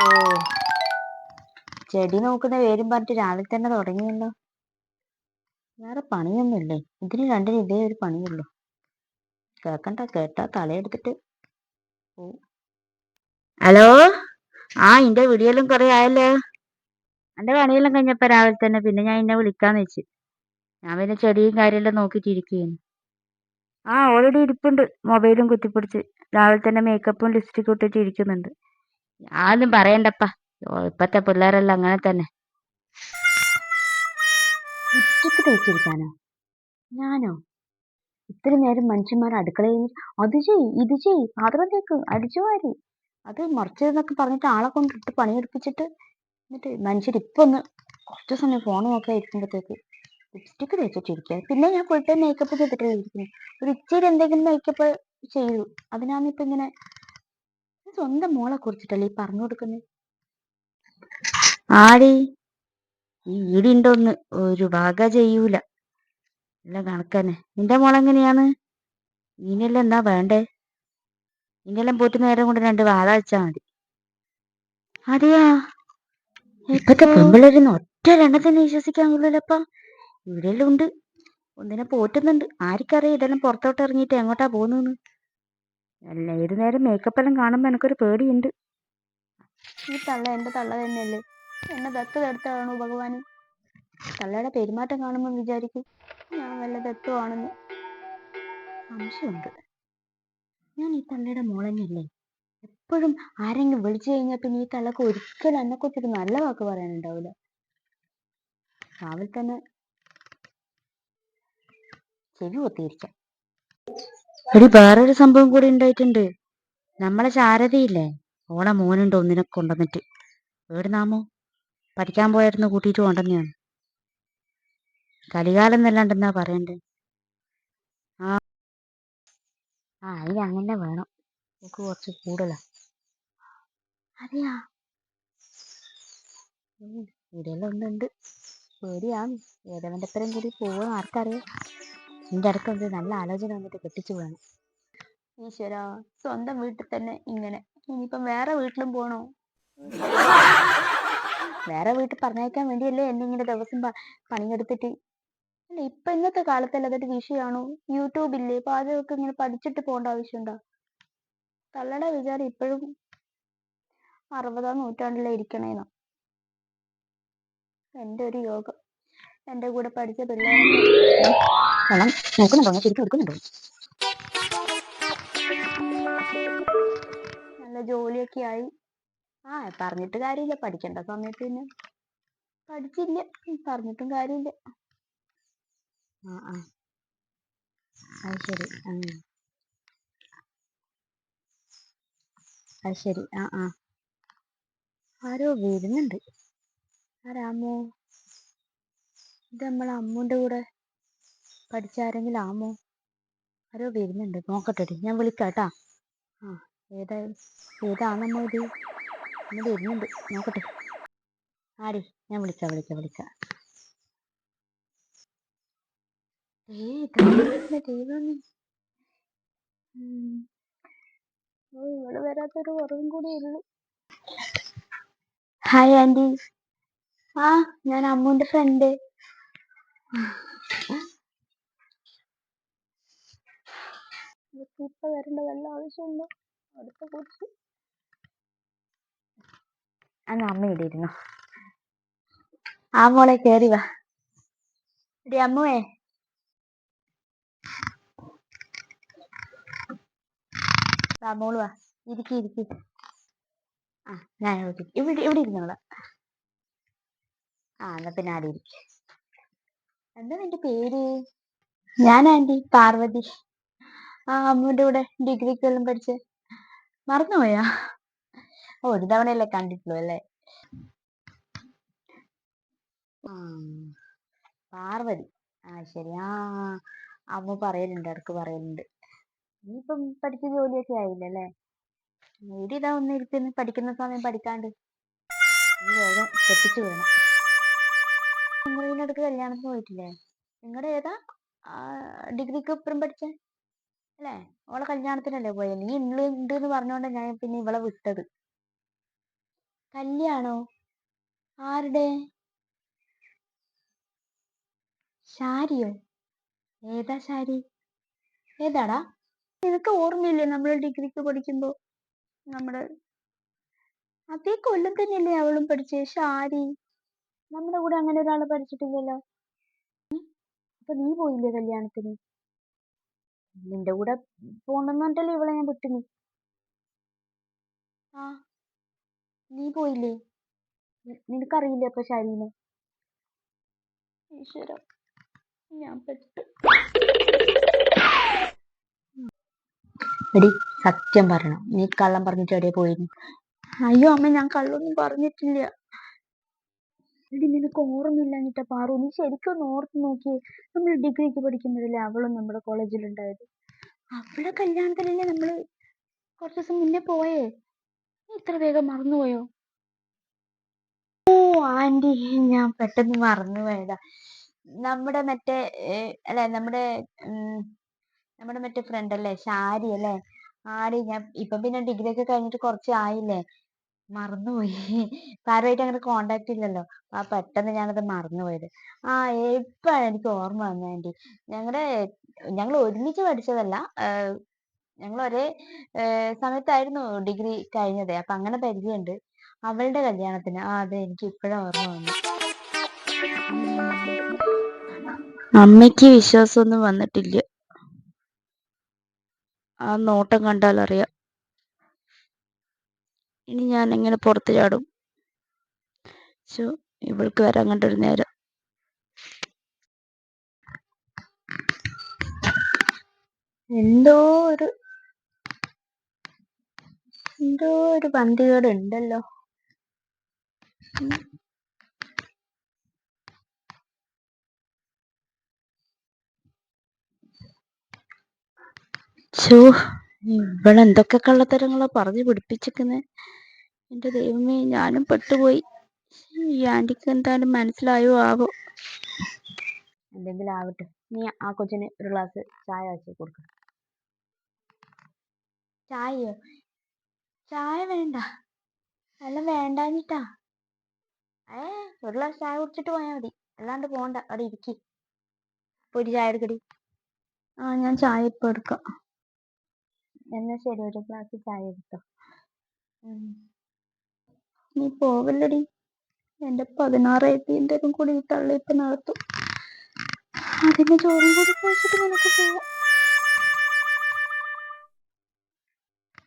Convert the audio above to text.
ഓ. ചെടി നോക്കുന്ന പേരും പറഞ്ഞിട്ട് രാവിലെ തന്നെ തുടങ്ങിയല്ലോ. വേറെ പണിയൊന്നുമില്ലേ? ഇതിന് രണ്ടിന് ഇതേ ഒരു പണിയുള്ളൂ. കേക്കണ്ട കേട്ടാ തലയെടുത്തിട്ട് ഓ ഹലോ? ആ ഇന്റെ വീടിയെല്ലാം കുറെ ആയല്ലോ. എന്റെ പണിയെല്ലാം കഴിഞ്ഞപ്പോ രാവിലെ തന്നെ പിന്നെ ഞാൻ ഇന്നെ വിളിക്കാന്ന് വെച്ച്. ഞാൻ പിന്നെ ചെടിയും കാര്യമെല്ലാം നോക്കിയിട്ട് ഇരിക്കുകയാണ് ആ ഓൾറെഡി ഇരിപ്പുണ്ട്. മൊബൈലും കുത്തിപ്പിടിച്ച്. രാവിലെ തന്നെ മേക്കപ്പും ലിപ്സ്റ്റിക്കും ഇട്ടിട്ട് ഇരിക്കുന്നുണ്ട്. അതൊന്നും പറയണ്ടപ്പാ. ഇപ്പത്തെ പിള്ളേരെല്ലാം അങ്ങനെ തന്നെ. ലിപ്സ്റ്റിക് തേച്ചിരിക്കാനോ ഞാനോ? ഇത്ര നേരം മനുഷ്യന്മാർ അടുക്കളയിൽ അത് ചെയ് ഇത് ചെയ് പാത്രം തേക്ക് അടിച്ചു വാരി. അത് മറിച്ചതെന്നൊക്കെ പറഞ്ഞിട്ട് ആളെ കൊണ്ടിട്ട് പണിയെടുപ്പിച്ചിട്ട് എന്നിട്ട് മനുഷ്യർ ഇപ്പൊ ഒന്ന് കുറച്ച് സമയം ഫോൺ നോക്കാൻ ഇരിക്കുമ്പോഴത്തേക്ക് ലിപ്സ്റ്റിക് തേച്ചിട്ടിരിക്കുക പിന്നെ ഞാൻ ഫുൾ ടൈം മേക്കപ്പ് ചെയ്തിട്ടില്ല ഇരിക്കുന്നത് ഒരു ഇച്ചിരി എന്തെങ്കിലും മേക്കപ്പ് ചെയ്തു. അതിനാണ് ഇപ്പൊ ഇങ്ങനെ സ്വന്തം മോളെ കുറിച്ചിട്ടല്ലേ ഈ പറഞ്ഞു കൊടുക്കുന്നത് ആടി ഈ ഈടിണ്ടോന്ന് ഒരു വക ചെയ്യൂല. അല്ല കണക്കന്നെ. നിന്റെ മോളെങ്ങനെയാണ് ഇതിനെല്ലാം എന്താ വേണ്ടേ? ഇതിനെല്ലാം പോയിട്ട് നേരം കൊണ്ട് രണ്ട് വാഴ വെച്ചാ മതി. അതെയാ? ഇപ്പത്തെ പെമ്പിളരുന്ന് ഒറ്റ രണ്ടത്തിനെ വിശ്വസിക്കാൻ കൊള്ളില്ലപ്പാ. ഇവിടെയെല്ലാം ഉണ്ട്. ഒന്നിനെ പോറ്റുന്നുണ്ട്. ആർക്കറിയാം ഇതെല്ലാം പുറത്തോട്ട് ഇറങ്ങിയിട്ട് എങ്ങോട്ടാ പോകുന്നെന്ന് അല്ല ഏത് നേരം മേക്കപ്പ് എല്ലാം കാണുമ്പോ എനിക്കൊരു പേടിയുണ്ട്. ഈ തള്ള എന്റെ തള്ള തന്നെയല്ലേ? എന്നെ ദത്ത് ദത്തെടുത്താണോ ഭഗവാന്? തള്ളയുടെ പെരുമാറ്റം കാണുമ്പോൾ വിചാരിക്കും ഞാൻ വല്ല ദത്തുവാണെന്ന്. സംശയമുണ്ട്. ഞാൻ ഈ തള്ളയുടെ മോൾ തന്നെയല്ലേ എപ്പോഴും ആരെങ്കിലും വിളിച്ചു കഴിഞ്ഞാൽ പിന്നെ ഈ തള്ളക്ക് ഒരിക്കലും എന്നെ കുറിച്ചൊരു നല്ല വാക്ക് പറയാനുണ്ടാവില്ല രാവിലെ തന്നെ ചെവി കൊത്തിയിരിക്കാം. എടി വേറൊരു സംഭവം കൂടി ഉണ്ടായിട്ടുണ്ട്. നമ്മളെ ശാരദയില്ലേ? ഓളെ മോനുണ്ട് ഒന്നിനെ കൊണ്ടുവന്നിട്ട്. നാമോ പഠിക്കാൻ പോയായിരുന്നു കൂട്ടിയിട്ട് കൊണ്ടുവന്നെയാണ് കലികാലം എന്നല്ലാണ്ടെന്നാ പറയണ്ടേ? ആ. ആ അതിന് അങ്ങനെ വേണം. നമുക്ക് കുറച്ച് കൂടുതലാ. അതെയാ? ഇവിടെയെല്ലാം ഒന്നുണ്ട് പേടിയാണ് ഏതവന്റെ അത്രയും കൂടി പോവാൻ ആർക്കറിയാം. നിന്റെ അടുത്ത് നല്ല ആലോചന വന്നിട്ട് കെട്ടിച്ചു പോകണം ഈശ്വര സ്വന്തം വീട്ടിൽ തന്നെ ഇങ്ങനെ. ഇനിയിപ്പം വേറെ വീട്ടിലും പോണോ? വേറെ വീട്ടിൽ പറഞ്ഞയക്കാൻ വേണ്ടിയല്ലേ എന്നെ ഇങ്ങനെ ദിവസം പണിയെടുത്തിട്ട്? അല്ല ഇപ്പൊ ഇന്നത്തെ കാലത്തല്ലേ അതൊരു വിഷയാണോ? യൂട്യൂബ് ഇല്ലേ? പാചകമൊക്കെ ഇങ്ങനെ പഠിച്ചിട്ട് പോകേണ്ട ആവശ്യമുണ്ടോ? തള്ളയുടെ വിചാരം ഇപ്പോഴും അറുപതാം നൂറ്റാണ്ടിലെ ഇരിക്കണേന്നോ. എന്റെ ഒരു യോഗം. എന്റെ കൂടെ പഠിച്ച പിള്ളേരൊക്കെ വെള്ളം നോക്കുന്നുണ്ടോ? ശരിക്കും എടുക്കുന്നുണ്ടോ? നല്ല ജോലിയൊക്കെ ആയി. ആ പറഞ്ഞിട്ട് കാര്യമില്ല. പഠിക്കേണ്ട സമയത്ത് പിന്നെ പഠിച്ചില്ല. പറഞ്ഞിട്ടും കാര്യമില്ല. ആ ആ. അത് ശരി. ആ. അത് ശരി. ആ ആ. ആരോ വരുന്നുണ്ട്. ആരാമോ ഇത് നമ്മളെ അമ്മൂന്റെ കൂടെ പഠിച്ച ആരെങ്കിലും ആമോ ആരോ വരുന്നുണ്ട്. നോക്കട്ടെ ഞാൻ വിളിക്കാട്ടാ. ആ ഏതാ ഏതാണമ്മോ ഇത് ഇന്ന് വരുന്നുണ്ട്. നോക്കട്ടെ. ആടി ഞാൻ വിളിക്കാം വിളിക്കാം വിളിക്കാം. ഏയ് കൂടി ഹായ് ആന്റി ആ ഞാൻ അമ്മുന്റെ ഫ്രണ്ട് ഇപ്പൊ വരേണ്ട വല്ല ആവശ്യമുണ്ടോ അടുത്ത കുറിച്ച് അന്ന് അമ്മ ഇവിടെ ഇരുന്നു? ആ മോളെ കേറി വാ. ഇടി അമ്മുവേ. വാ മോൾ വാ. ഇരിക്കി ഇരിക്കി. ആ ഞാൻ ഇവിടെ. ഇവിടെ ഇവിടെ ഇരുന്നോളാം ആ എന്നാ പിന്നെ ആടെ ഇരിക്കും. എന്താ നിന്റെ പേര്? ഞാൻ ആന്റി പാർവതി. ആ അമ്മുവിന്റെ കൂടെ ഡിഗ്രിക്ക് എല്ലാം പഠിച്ച് മറന്നുപോയാ? ഓ, ഒരു തവണയല്ലേ കണ്ടിട്ടുള്ളൂ അല്ലേ? പാർവതി. ആ ശരി. ആ അമ്മ പറയലുണ്ട് ഇടയ്ക്ക് പറയലുണ്ട് നീ ഇപ്പം പഠിച്ച ജോലിയൊക്കെ ആയില്ലേ അല്ലേ? നീടി ഇതാ ഒന്ന് ഇരിക്കുന്നു പഠിക്കുന്ന സമയം പഠിക്കാണ്ട് നീ വേഗം കെട്ടിച്ചു വേണം നിങ്ങളിനടുക്ക് കല്യാണത്തിന് പോയിട്ടില്ലേ? നിങ്ങളുടെ ഏതാ? ഡിഗ്രിക്ക് ഇപ്പുറം പഠിച്ചേ? അല്ലേ? ഓളെ കല്യാണത്തിനല്ലേ പോയത് നീ ഇന്ന് ഉണ്ട് എന്ന് പറഞ്ഞുകൊണ്ട് ഞാൻ പിന്നെ ഇവളെ വിട്ടത്. കല്യാണോ? ആരുടെ? ശാരിയോ? ഏതാ ശാരി? ഏതാടാ? നിനക്ക് ഓർമ്മയില്ലേ നമ്മൾ ഡിഗ്രിക്ക് പഠിക്കുമ്പോ നമ്മൾ? അതേ കൊല്ലം തന്നെയല്ലേ അവളും പഠിച്ചേ? ശാരി. നമ്മുടെ കൂടെ അങ്ങനെ ഒരാളെ പഠിച്ചിട്ടില്ലല്ലോ. അപ്പൊ നീ പോയില്ലേ കല്യാണത്തിന്? നിന്റെ കൂടെ പോണെന്നിട്ടല്ലേ ഇവളെ ഞാൻ വിട്ടു നീ ആ. നീ പോയില്ലേ? നി- നിനക്കറിയില്ലേ അപ്പൊ ഷാരീനെ? ഈശ്വര ഞാൻ പെട്ടു. എടി സത്യം പറയണം. നീ കള്ളം പറഞ്ഞിട്ട് എവിടെയാ പോയിരുന്നു അയ്യോ അമ്മ ഞാൻ കള്ളൊന്നും പറഞ്ഞിട്ടില്ല. എടി നിനക്ക് ഓർമ്മയില്ലാഞ്ഞിട്ടാ പാറു നീ ശരിക്കും ഒന്ന് ഓർത്ത് നോക്കിയേ. നമ്മൾ ഡിഗ്രിക്ക് പഠിക്കുമ്പോഴല്ലേ അവളും നമ്മുടെ കോളേജിൽ ഉണ്ടായത്. അവളെ കല്യാണത്തിലല്ലേ നമ്മൾ കുറച്ച് ദിവസം മുന്നേ പോയേ. നീ ഇത്ര വേഗം മറന്നുപോയോ? ഓ ആന്റി ഞാൻ പെട്ടെന്ന് മറന്നുപോയതാ. നമ്മുടെ മറ്റേ അല്ലെ നമ്മുടെ നമ്മുടെ മറ്റേ ഫ്രണ്ട് അല്ലേ ഷാരി അല്ലേ? ആടി ഞാൻ ഇപ്പൊ പിന്നെ ഡിഗ്രി ഒക്കെ കഴിഞ്ഞിട്ട് കുറച്ച് ആയില്ലേ? മറന്നുപോയി. ആരുമായിട്ട് അങ്ങനെ കോണ്ടാക്ട് ഇല്ലല്ലോ. ആ പെട്ടെന്ന് ഞാനത് മറന്നുപോയത്. ആ ഇപ്പഴാണ് എനിക്ക് ഓർമ്മ വന്നത് ആന്റി ഞങ്ങളുടെ ഞങ്ങൾ ഒരുമിച്ച് പഠിച്ചതല്ല ഞങ്ങൾ ഒരേ സമയത്തായിരുന്നു ഡിഗ്രി കഴിഞ്ഞത്. അപ്പൊ അങ്ങനെ പരിചയമുണ്ട്. അവളുടെ കല്യാണത്തിന്. ആ അതെ എനിക്ക് ഇപ്പോഴാ ഓർമ്മ വന്നു അമ്മയ്ക്ക് വിശ്വാസമൊന്നും വന്നിട്ടില്ല. ആ നോട്ടം കണ്ടാൽ അറിയാം ഇനി ഞാൻ എങ്ങനെ പുറത്ത് ചാടും. ശോ ഇവൾക്ക് വരാൻ കണ്ടൊരു നേരം. എന്തോ ഒരു എന്തോ ഒരു പന്തികേട് ഉണ്ടല്ലോ. ശോ ഇവളെന്തൊക്കെ കള്ളത്തരങ്ങളാ പറഞ്ഞു പിടിപ്പിച്ചിരിക്കുന്നെ? എന്റെ ദൈവമേ ഞാനും പെട്ടുപോയി. ഈ ആന്റിക്ക് എന്തായാലും മനസ്സിലായോ ആവോ? എന്തെങ്കിലും ആവട്ടെ നീ ആ കൊച്ചിന് ഒരു ഗ്ലാസ് ചായ വെച്ച് കൊടുക്ക. ചായയോ? ചായ വേണ്ട. അല്ല വേണ്ടാഞ്ഞിട്ടാ. ഏ ഒരു ഗ്ലാസ് ചായ കുടിച്ചിട്ട് പോയാൽ മതി. അല്ലാണ്ട് പോണ്ട. അവിടെ ഇരിക്കി. ഒരു ചായ എടുക്കടി. ആ ഞാൻ ചായ ഇപ്പൊ എടുക്കാം. എന്നാ ശരി ഒരു ഗ്ലാസ് ചായ എടുത്തോ. നീ പോവല്ലടി. എന്റെ പതിനാറ് എഴുതിയതിന്റെ കൂടി തള്ളിയിട്ട് നടത്തും അതിന് ചോറും കൂടി കഴിച്ചിട്ട് നിനക്ക് പോവാം.